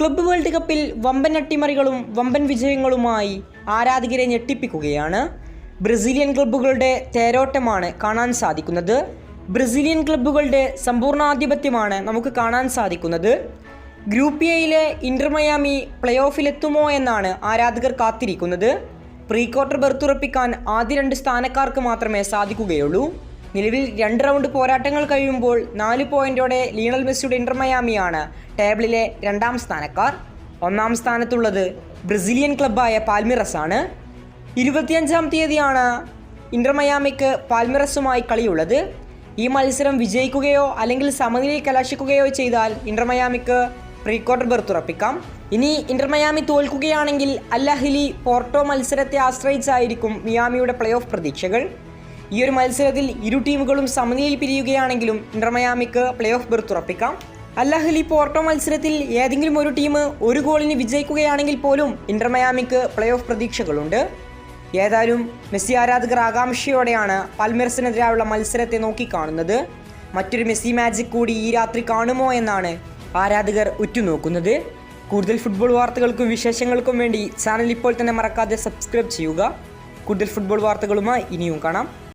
Club world കപ്പിൽ വമ്പൻ അട്ടിമറികളും വമ്പൻ വിജയങ്ങളുമായി ആരാധകരെ ഞെട്ടിപ്പിക്കുകയാണ്. ബ്രസീലിയൻ ക്ലബ്ബുകളുടെ തേരോട്ടമാണ് കാണാൻ സാധിക്കുന്നത്. ബ്രസീലിയൻ ക്ലബ്ബുകളുടെ സമ്പൂർണാധിപത്യമാണ് നമുക്ക് കാണാൻ സാധിക്കുന്നത്. ഗ്രൂപ്പ് എയിലെ ഇന്റർ മയാമി പ്ലേ ഓഫിലെത്തുമോ എന്നാണ് ആരാധകർ കാത്തിരിക്കുന്നത്. പ്രീ ക്വാർട്ടർ ബർത്തുറപ്പിക്കാൻ ആദ്യ രണ്ട് സ്ഥാനക്കാർക്ക് മാത്രമേ സാധിക്കുകയുള്ളൂ. നിലവിൽ രണ്ട് റൗണ്ട് പോരാട്ടങ്ങൾ കഴിയുമ്പോൾ നാല് പോയിന്റോടെ ലീണൽ മെസ്സിയുടെ ഇന്റർ മയാമിയാണ് ടേബിളിലെ രണ്ടാം സ്ഥാനക്കാർ. ഒന്നാം സ്ഥാനത്തുള്ളത് ബ്രസീലിയൻ ക്ലബ്ബായ പാൽമിറസ് ആണ് ഇരുപത്തിയഞ്ചാം തീയതിയാണ് ഇന്റർ മയാമിക്ക് പാൽമിറസുമായി കളിയുള്ളത്. ഈ മത്സരം വിജയിക്കുകയോ അല്ലെങ്കിൽ സമനിലയിൽ കലാശിക്കുകയോ ചെയ്താൽ ഇന്റർ മയാമിക്ക് പ്രീ ബർത്ത് ഉറപ്പിക്കാം. ഇനി ഇന്റർ മയാമി തോൽക്കുകയാണെങ്കിൽ അല്ലഹിലി പോർട്ടോ മത്സരത്തെ ആശ്രയിച്ചായിരിക്കും മിയാമിയുടെ പ്ലേ ഓഫ് പ്രതീക്ഷകൾ. ഈ ഒരു മത്സരത്തിൽ ഇരു ടീമുകളും സമനിലയിൽ പിരിയുകയാണെങ്കിലും ഇന്റർമയാമിക്ക് പ്ലേ ഓഫ് ബെർത്ത് ഉറപ്പിക്കാം. അല്ലഹലി പോർട്ടോ മത്സരത്തിൽ ഏതെങ്കിലും ഒരു ടീം ഒരു ഗോളിന് വിജയിക്കുകയാണെങ്കിൽ പോലും ഇന്റർമയാമിക്ക് പ്ലേ ഓഫ് പ്രതീക്ഷകളുണ്ട്. ഏതായാലും മെസ്സി ആരാധകർ ആകാംക്ഷയോടെയാണ് പൽമേഴ്സിനെതിരായുള്ള മത്സരത്തെ നോക്കിക്കാണുന്നത്. മറ്റൊരു മെസ്സി മാജിക് കൂടി ഈ രാത്രി കാണുമോ എന്നാണ് ആരാധകർ ഉറ്റുനോക്കുന്നത്. കൂടുതൽ ഫുട്ബോൾ വാർത്തകൾക്കും വിശേഷങ്ങൾക്കും വേണ്ടി ചാനൽ ഇപ്പോൾ തന്നെ മറക്കാതെ സബ്സ്ക്രൈബ് ചെയ്യുക. കൂടുതൽ ഫുട്ബോൾ വാർത്തകളുമായി ഇനിയും കാണാം.